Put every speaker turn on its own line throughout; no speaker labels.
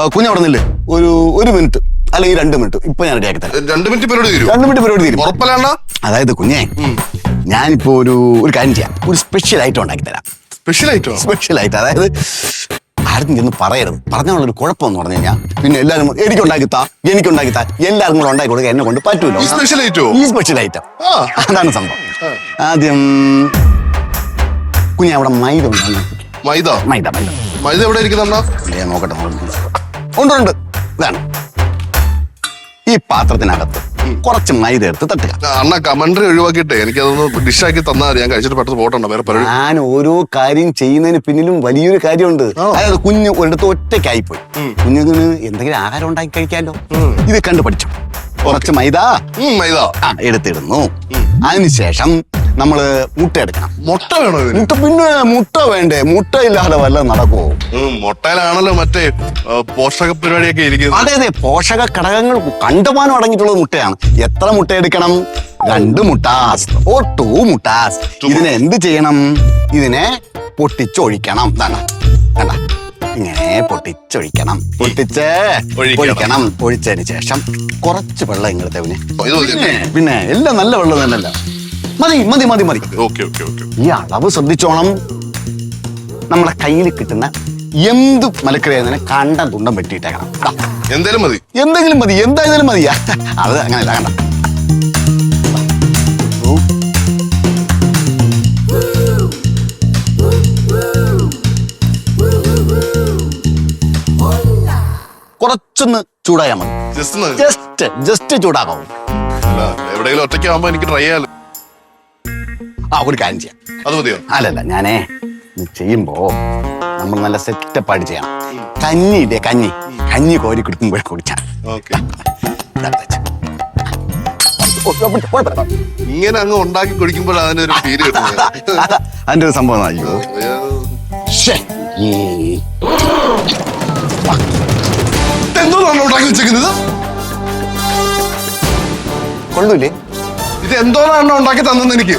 ആ, കുഞ്ഞ് അവിടെ നിന്നില്ലേ ഒരു ഒരു മിനിറ്റ്. അല്ലെങ്കിൽ രണ്ട് മിനിറ്റ്. ഇപ്പൊ ഞാൻ റെഡിയാക്കി തരാം.
രണ്ട് മിനിറ്റ് പരിപാടി തീരും.
രണ്ട് മിനിറ്റ് പരിപാടി തീരും.
ഉറപ്പല്ലാണ്ട
അതായത് കുഞ്ഞേ ഞാനിപ്പോ ഒരു ഒരു കാര്യം ചെയ്യാം. ഒരു സ്പെഷ്യൽ ഐറ്റം ഉണ്ടാക്കി തരാം.
സ്പെഷ്യൽ ഐറ്റം
സ്പെഷ്യൽ ഐറ്റം അതായത് ആരും ചെന്ന് പറയരുത്. പറഞ്ഞുള്ളൊരു കുഴപ്പമെന്ന് പറഞ്ഞു കഴിഞ്ഞാൽ പിന്നെ എല്ലാവരും എനിക്ക് ഉണ്ടാക്കിത്താ എല്ലാവരും കൂടെ ഉണ്ടാക്കി കൊടുക്കുക എന്നെ കൊണ്ട് പറ്റൂലോ?
സ്പെഷ്യൽ ഐറ്റം
ഈ സ്പെഷ്യൽ ഐറ്റം. അതാണ് സംഭവം. ആദ്യം കുഞ്ഞ് അവിടെ മൈദ ഉണ്ടാകും
മൈദ?
മൈദ മൈദ.
മൈദ എവിടെ
ഇരിക്കുന്നുണ്ടോ നോക്കട്ടെ നോക്കട്ടെ. ഉണ്ട് ഉണ്ട് ഇതാണ് ഈ പാത്രത്തിനകത്ത് കുറച്ച് മൈദ എടുത്ത് തട്ടുക.
അണ്ണ കമന്ററി ഒഴിവാക്കിയിട്ടേ. എനിക്ക് അതൊന്ന് ഡിഷാക്കി തന്നാൽ ഞാൻ കഴിച്ചിട്ട് പെട്ടെന്ന് പോട്ടുണ്ട് വേറെ പരിപാടി.
ഞാൻ ഓരോ കാര്യം ചെയ്യുന്നതിന് പിന്നിലും വലിയൊരു കാര്യമുണ്ട്. അതായത് കുഞ്ഞ് ഒരിടത്ത് ഒറ്റയ്ക്കായി പോയി കുഞ്ഞിന് എന്തെങ്കിലും ആഹാരം ഉണ്ടാക്കി കഴിക്കാമല്ലോ ഇത് കണ്ടു പഠിച്ചു കുറച്ച് മൈദ.
മൈദ.
ആ എടുത്തിടുന്നു. അതിനുശേഷം നമ്മൾ മുട്ട എടുക്കണം.
മുട്ട വേണോ ഇതിന്?
മുട്ട പിന്നെ മുട്ട വേണ്ടേ? മുട്ട ഇല്ലാതെ വല്ല നടക്കുമോ
ഉം, മുട്ടയിലാണല്ലോ മറ്റേ ആ, പോഷക പരിപാടിയൊക്കെ ഇരിക്കുന്നത്.
അതെ അതെ. പോഷക ഘടകങ്ങൾ കണ്ടമാനം അടങ്ങിയിട്ടുള്ളത് മുട്ടയാണ്. എത്ര മുട്ട എടുക്കണം? രണ്ട് മുട്ടാസ് ഓ ടു മുട്ടാസ് ഇതിനെ എന്ത് ചെയ്യണം? ഇതിനെ പൊട്ടിച്ചൊഴിക്കണം. ഇതാണ്. കണ്ട? ഇങ്ങനെ പൊട്ടിച്ചൊഴിക്കണം. പൊട്ടിച്ച്
ഒഴിക്കണം.
ഒഴിക്കണം ഒഴിച്ചതിന് ശേഷം കുറച്ച് വെള്ളം ഇങ്ങനത്തെ പിന്നെ
ഇത് മതി.
പിന്നെ പിന്നെ എല്ലാം നല്ല വെള്ളം തന്നെയല്ല? മതി മതി മതി മതി.
Okay okay okay.
ഈ അളവ് ശ്രദ്ധിച്ചോണം. നമ്മുടെ കയ്യിൽ കിട്ടുന്ന എന്ത് മലക്കറിയായതിനെ കണ്ട തുണ്ടം എന്തായാലും
എന്തേലും മതി.
എന്തെങ്കിലും മതി എന്തായാലും മതിയാ അത് അങ്ങനെയല്ല കണ്ട. കുറച്ചൊന്ന് ചൂടായാൽ മതി.
ജസ്റ്റ്.
ജസ്റ്റ് ചൂടാകാവും.
എവിടെയെങ്കിലും ഒറ്റയ്ക്ക് ആവുമ്പോ എനിക്ക് ട്രൈ ചെയ്യാലോ.
ആ ഒരു കാര്യം ചെയ്യാം.
അത് മതിയോ?
അല്ലല്ല ഞാനേ ഇത് ചെയ്യുമ്പോ നമ്മൾ നല്ല സെറ്റപ്പ് ആയിട്ട് ചെയ്യണം കഞ്ഞി ഇല്ലേ കഞ്ഞി? കഞ്ഞി കോരി കുടിക്കുമ്പോഴേ കുടിച്ചാൽ
ഇങ്ങനെ അങ്ങ് ഉണ്ടാക്കി കുടിക്കുമ്പോൾ അതിനൊരു ഫീൽ കിട്ടുന്നത്.
അതിന്റെ ഒരു സംഭവം അയ്യോ.
എന്തോന്നാണ് ഉണ്ടാക്കി വെച്ചേക്കുന്നത്
കൊള്ളൂലേ
ഇത് എന്തോന്നാണ് ഉണ്ടാക്കി തന്നത് എനിക്ക്?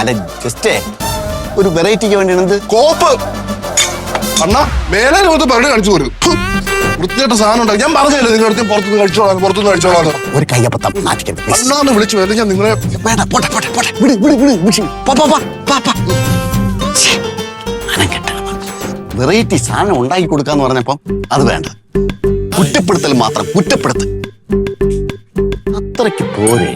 അല്ല ജസ്റ്റേ ഒരു വെറൈറ്റിക്ക് വേണ്ടിയാണ്
കോപ്പ്. അണ്ണാ മേലെ ലോകത്ത് പരിപാടി കാണിച്ചു പോരുത് വൃത്തിയായിട്ട് സാധനം ഉണ്ടാക്കി. ഞാൻ പറഞ്ഞല്ലേ നിങ്ങൾ അടുത്ത് പുറത്തുനിന്ന് കഴിച്ചോളാം പുറത്തുനിന്ന് കഴിച്ചോളാം
ഒരു കയ്യപ്പത്തം. Please.
അണ്ണാന്ന് വിളിച്ചു വരും ഞാൻ നിങ്ങളെ
വേണ്ട പോട്ടെ പോട്ടെ പോട്ടെ. വിട് വിട് വിട് വിഷി വെറൈറ്റി സാധനം ഉണ്ടാക്കി കൊടുക്കാന്ന് പറഞ്ഞപ്പം അത് വേണ്ട. കുറ്റപ്പെടുത്തൽ മാത്രം കുറ്റപ്പെടുത്തൽ. അത്രയ്ക്ക് പോരെ.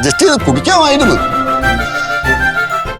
അഡ്ജസ്റ്റ് ഇത് കുടിക്കാമായിരുന്നു.